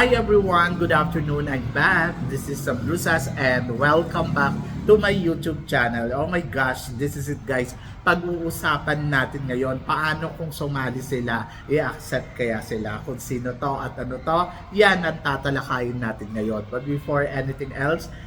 Hi everyone, good afternoon. I'm back. This is Sam Brusas and welcome back to my YouTube channel. Oh my gosh, this is it guys. Pag-uusapan natin ngayon, paano kung sumali sila, i-accept kaya sila, kung sino to at ano to, yan ang tatalakayin natin ngayon. But before anything else,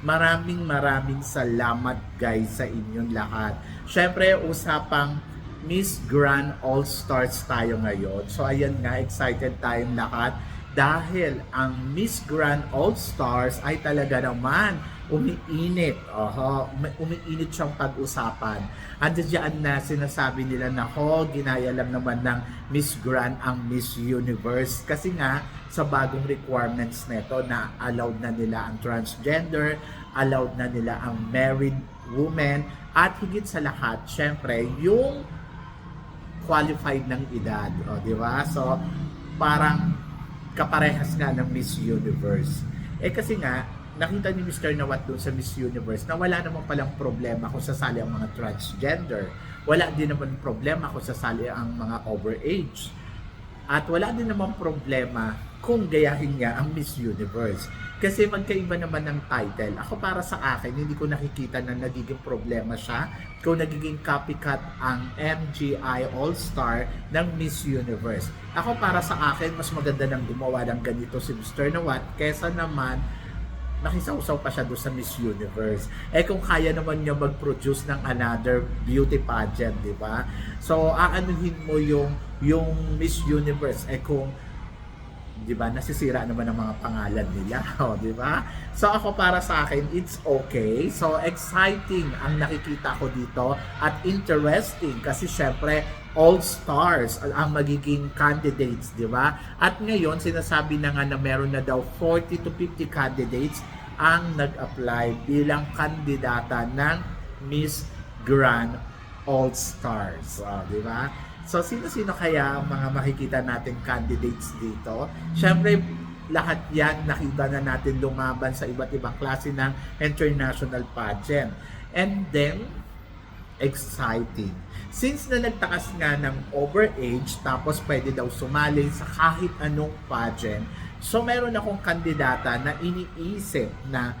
maraming maraming salamat guys sa inyong lahat. Syempre, usapang Miss Grand All Stars tayo ngayon. So ayan nga, excited tayong lahat dahil ang Miss Grand All Stars ay talaga naman umiinit. Oho, umi- umiinit siyang pag-usapan. At diyan na sinasabi nila na ho, ginaya lang naman ng Miss Grand ang Miss Universe. Kasi nga, sa bagong requirements nito na allowed na nila ang transgender, allowed na nila ang married women, at higit sa lahat, syempre, yung qualified ng edad. O, di ba? So, parang kaparehas nga ng Miss Universe. Eh kasi nga, nakita ni Mr. Nawat doon sa Miss Universe na wala naman palang problema kung sasali ang mga transgender. Wala din naman problema kung sasali ang mga overage. At wala din naman problema kung gayahin niya ang Miss Universe. Kasi magkaiba naman ng title. Ako para sa akin, hindi ko nakikita na nagiging problema siya kung nagiging copycat ang MGI All-Star ng Miss Universe. Ako para sa akin, mas maganda nang gumawa ng ganito si Mr. Nawat kesa naman nakisawsaw pa siya doon sa Miss Universe. Eh kung kaya naman niya mag-produce ng another beauty pageant, di ba? So, aanuhin mo yung yung Miss Universe eh kung 'di ba nasisira naman ang mga pangalan nila oh 'di ba so ako para sa akin it's okay so exciting ang nakikita ko dito at interesting kasi syempre all stars ang magiging candidates 'di ba at ngayon sinasabi na nga na meron na daw 40 to 50 candidates ang nag-apply bilang kandidata ng Miss Grand All Stars oh, 'di ba So, sino-sino kaya ang mga makikita natin candidates dito? Siyempre, lahat yan nakita na natin lumaban sa iba't ibang klase ng international pageant. And then, exciting. Since na nagtakas nga ng overage, tapos pwede daw sumali sa kahit anong pageant, so meron akong kandidata na iniisip na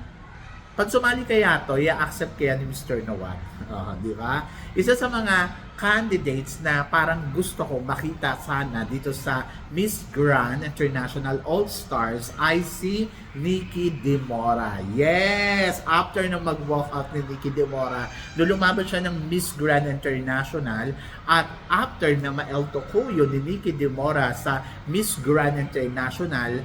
pag sumali kaya to, i-accept kaya ni Mr. Nawat. Uh, di ba? Isa sa mga candidates na parang gusto ko makita sana dito sa Miss Grand International All-Stars ay si Nikki Demora. Yes! After na mag-walk out ni Nikki Demora, lulumaban siya ng Miss Grand International at after na ma-El Tocuyo ni Nikki Demora sa Miss Grand International,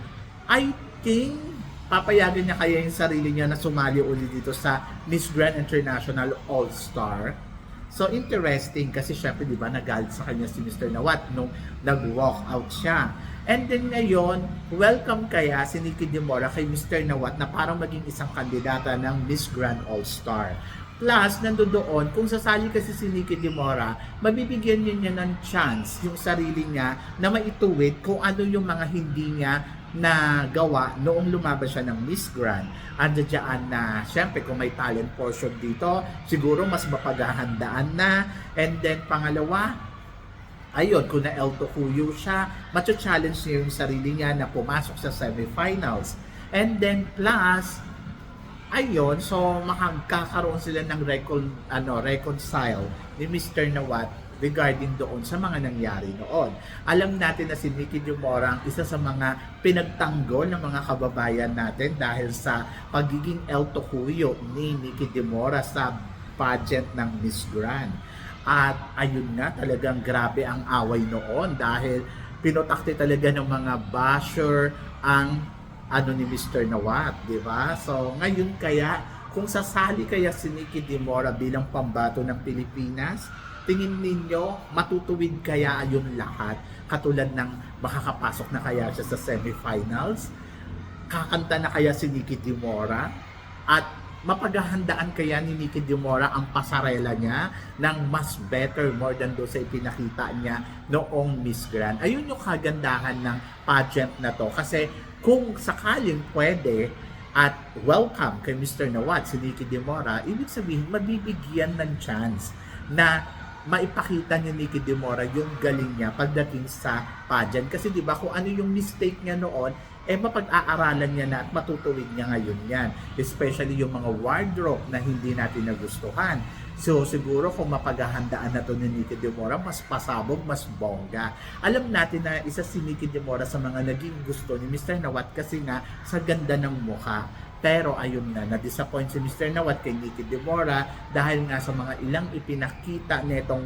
I think papayagan niya kaya yung sarili niya na sumali ulit dito sa Miss Grand International All-Star. So interesting kasi syempre 'di ba nagalit sa kanya si Mr. Nawat nung nag-walk out siya. And then ngayon, welcome kaya si Nikki Demora kay Mr. Nawat na parang maging isang kandidata ng Miss Grand All-Star. Plus, nandoon, kung sasali kasi si Nikki Demora, mabibigyan niya niya ng chance yung sarili niya na maituwid kung ano yung mga hindi niya na gawa noong lumaban siya ng Miss Grand. Ando dyan na, syempre kung may talent portion dito, siguro mas mapaghahandaan na. And then pangalawa, ayun, kung na El Tocuyo siya, macho-challenge niya yung sarili niya na pumasok sa semifinals. And then plus, ayun, so makakakaroon sila ng recon, ano, reconcile ni Mr. Nawat regarding doon sa mga nangyari noon. Alam natin na si Nikki Demora ang isa sa mga pinagtanggol ng mga kababayan natin dahil sa pagiging El Tocuyo ni Nikki Demora sa pageant ng Miss Grand. At ayun nga, talagang grabe ang away noon dahil pinotakte talaga ng mga basher ang ano ni Mr. Nawat, di ba? So, ngayon kaya, kung sasali kaya si Nikki Demora bilang pambato ng Pilipinas, tingin ninyo matutuwid kaya yung lahat? Katulad ng makakapasok na kaya siya sa semifinals? Kakanta na kaya si Nikki Demora At mapaghahandaan kaya ni Nikki Dimora ang pasarela niya ng mas better more than do sa ipinakita niya noong Miss Grand. Ayun yung kagandahan ng pageant na to. Kasi kung sakaling pwede at welcome kay Mr. Nawat, si Nikki Dimora, ibig sabihin mabibigyan ng chance na maipakita ni Nikki Dimora yung galing niya pagdating sa pageant. Kasi di ba kung ano yung mistake niya noon, eh mapag-aaralan niya na at matutuwid niya ngayon yan. Especially yung mga wardrobe na hindi natin nagustuhan. So siguro kung mapaghahandaan na to ni Nikki Demora, mas pasabog, mas bongga. Alam natin na isa si Nikki Demora sa mga naging gusto ni Mr. Nawat kasi nga sa ganda ng mukha. Pero ayun na, na-disappoint si Mr. Nawat kay Nikki Demora dahil nga sa mga ilang ipinakita nitong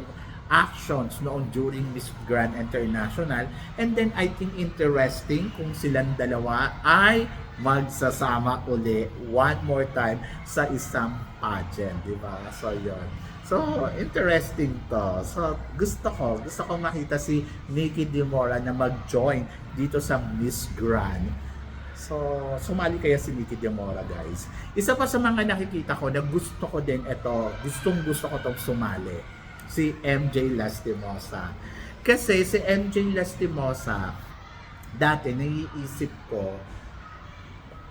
actions noon during Miss Grand International. And then I think interesting kung silang dalawa ay magsasama uli one more time sa isang pageant, di ba? So, yun. So, interesting to. So, gusto ko, gusto ko makita si Nikki Dimora na mag-join dito sa Miss Grand. So, sumali kaya si Nikki Demora, guys. Isa pa sa mga nakikita ko na gusto ko din ito, gustong gusto ko tong sumali, si MJ Lastimosa. Kasi si MJ Lastimosa, dati naiisip ko,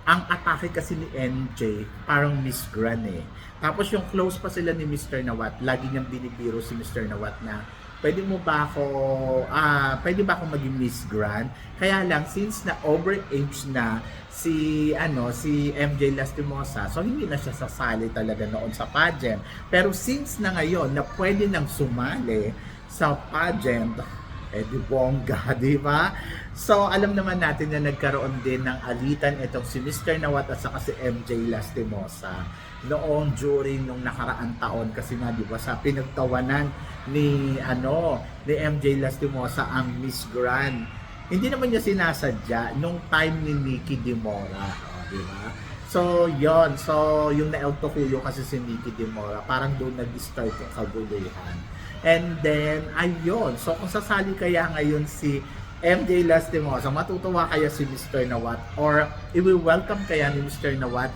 ang atake kasi ni MJ, parang Miss Gran eh. Tapos yung close pa sila ni Mr. Nawat, lagi niyang binibiro si Mr. Nawat na, pwede mo ba ako, ah, pwede ba ako maging Miss Grand? Kaya lang, since na overage na si, ano, si MJ Lastimosa, so hindi na siya sasali talaga noon sa pageant. Pero since na ngayon, na pwede nang sumali sa pageant, eh di bongga, di ba? So, alam naman natin na nagkaroon din ng alitan itong si Mr. Nawat at saka si MJ Lastimosa noong during nung nakaraan taon. Kasi nga di ba sa pinagtawanan ni ano ni MJ Lastimosa ang Miss Grand hindi naman niya sinasadya nung time ni Nikki Dimora oh, di ba? So yon so yung na El Tocuyo kasi si Nikki Dimora parang doon nag-start yung kaguluhan and then ayun. So kung sasali kaya ngayon si MJ Lastimosa matutuwa kaya si Mr. Nawat or i-welcome kaya ni Mr. Nawat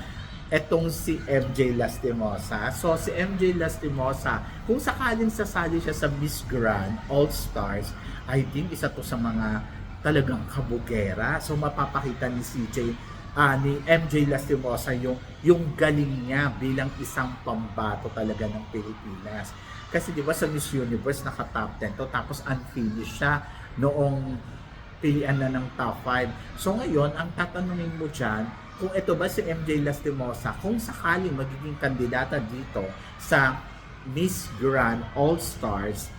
etong si MJ Lastimosa. So si MJ Lastimosa, kung sakaling sasali siya sa Miss Grand All Stars, I think isa to sa mga talagang kabugera. So mapapakita ni CJ ah, ni MJ Lastimosa yung yung galing niya bilang isang pambato talaga ng Pilipinas. Kasi di ba sa Miss Universe naka-top 10 to tapos unfinished siya noong pilian na ng top 5. So ngayon, ang tatanungin mo dyan, kung ito ba si MJ Lastimosa, kung sakali magiging kandidata dito sa Miss Grand All Stars,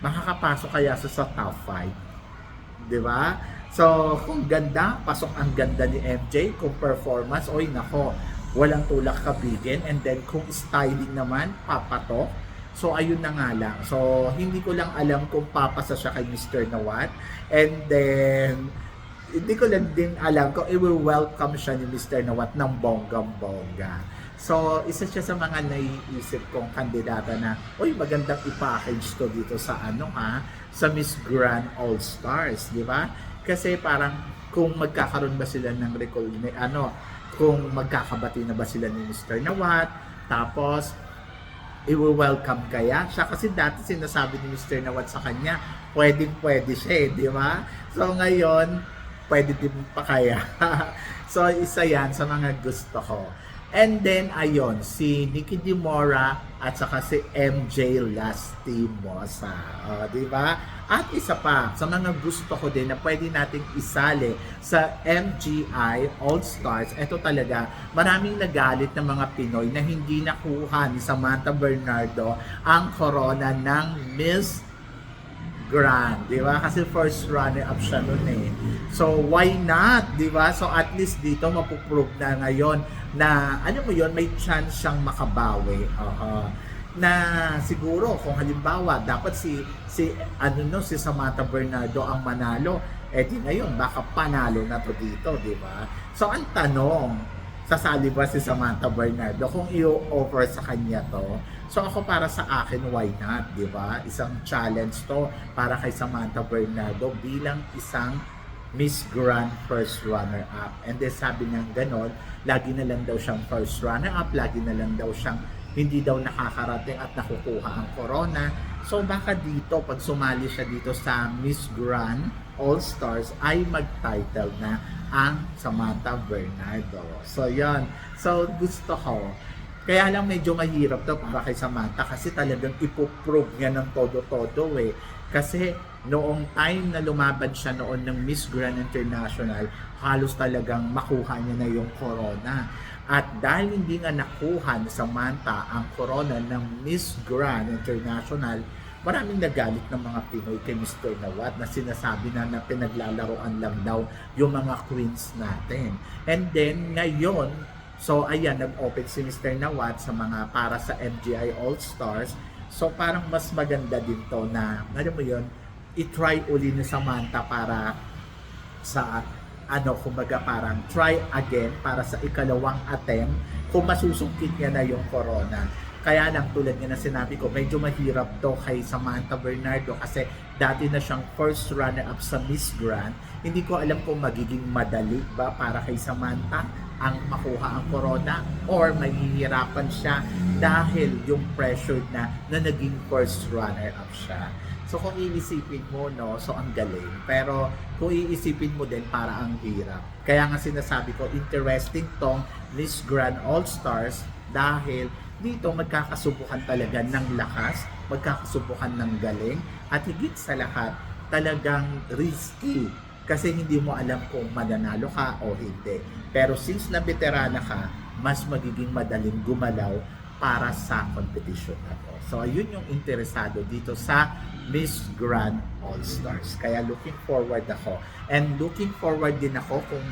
makakapasok kaya sa, sa top 5? Di ba? So, kung ganda, pasok ang ganda ni MJ, kung performance, oy nako, walang tulak kabigin, and then kung styling naman, papatok, So ayun na nga lang. So hindi ko lang alam kung papasa siya kay Mr. Nawat. And then hindi ko lang din alam kung i-welcome siya ni Mr. Nawat ng bonggang-bongga. So, isa siya sa mga naiisip kong kandidata na, uy, magandang i-package to dito sa ano ha, sa Miss Grand All Stars, di ba? Kasi parang kung magkakaroon ba sila ng recall, ano, kung magkakabati na ba sila ni Mr. Nawat, tapos i-welcome kaya siya kasi dati sinasabi ni Mr. Nawat sa kanya pwedeng pwede siya eh, di ba? So ngayon pwede din pa kaya. so isa yan sa mga gusto ko. And then ayon si Nikki Dimora at saka si MJ Lastimosa. O, di ba? At isa pa, sa mga gusto ko din na pwede nating isali sa MGI All Stars, ito talaga, maraming nagalit ng mga Pinoy na hindi nakuha ni Samantha Bernardo ang corona ng Miss Grand, di ba? Kasi first runner up siya nun eh. So, why not, di ba? So, at least dito mapuprove na ngayon na, ano mo yon may chance siyang makabawi. Uh, na siguro kung halimbawa dapat si si ano no si Samantha Bernardo ang manalo eh di ngayon baka panalo na to dito di ba so ang tanong sasali ba si Samantha Bernardo kung i-offer sa kanya to so ako para sa akin why not di ba isang challenge to para kay Samantha Bernardo bilang isang Miss Grand First Runner-Up. And then sabi niya ganon, lagi na lang daw siyang first runner-up, lagi na lang daw siyang hindi daw nakakarating at nakukuha ang corona. So baka dito, pag sumali siya dito sa Miss Grand All-Stars, ay mag-title na ang Samantha Bernardo. So yan. So gusto ko. Kaya lang medyo mahirap to para kay Samantha kasi talagang ipoprove niya ng todo-todo eh. Kasi noong time na lumaban siya noon ng Miss Grand International, halos talagang makuha niya na yung corona. At dahil hindi nga nakuha ni Samantha ang corona ng Miss Grand International, maraming nagalit ng mga Pinoy kay Mr. Nawat na sinasabi na na pinaglalaroan lang daw yung mga queens natin. And then, ngayon, so ayan, nag-open si Mr. Nawat sa mga para sa MGI All-Stars. So parang mas maganda din to na, alam mo yun, i-try uli ni Samantha para sa ano, kumbaga parang try again para sa ikalawang attempt kung masusungkit niya na yung corona. Kaya lang tulad nga na sinabi ko, medyo mahirap to kay Samantha Bernardo kasi dati na siyang first runner-up sa Miss Grand. Hindi ko alam kung magiging madali ba para kay Samantha ang makuha ang corona or mahihirapan siya dahil yung pressure na na naging first runner-up siya. So kung iisipin mo, no, so ang galing. Pero kung iisipin mo din, para ang hirap. Kaya nga sinasabi ko, interesting tong Miss Grand All-Stars dahil dito magkakasubukan talaga ng lakas, magkakasubukan ng galing, at higit sa lahat, talagang risky. Kasi hindi mo alam kung mananalo ka o hindi. Pero since na veterana ka, mas magiging madaling gumalaw para sa competition na to. So, ayun yung interesado dito sa Miss Grand All-Stars. Kaya looking forward ako. And looking forward din ako kung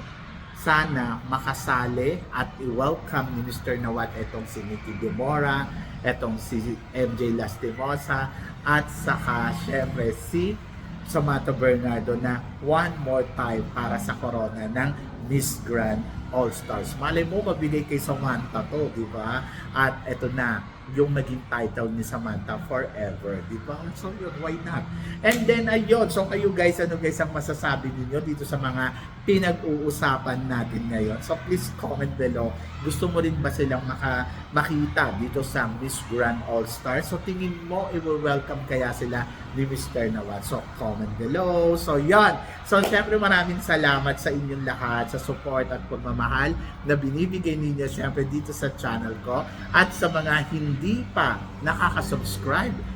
sana makasali at i-welcome ni Mr. Nawat etong si Nikki Demora, etong si MJ Lastimosa, at saka syempre si Samantha Bernardo na one more time para sa corona ng Miss Grand All-Stars. Malay mo, mabigay kay Samantha to, di ba? At eto na, yung maging title ni Samantha forever, di ba? So yun, why not? And then ayun, so kayo guys, ano guys ang masasabi niyo dito sa mga pinag-uusapan natin ngayon? So please comment below. Gusto mo rin ba silang maka, makita dito sa Miss Grand All-Star? So tingin mo, i-welcome kaya sila ni Mr. Nawat? So comment below. So yan. So syempre maraming salamat sa inyong lahat sa support at pagmamahal na binibigay ninyo syempre dito sa channel ko at sa mga hindi pa nakaka-subscribe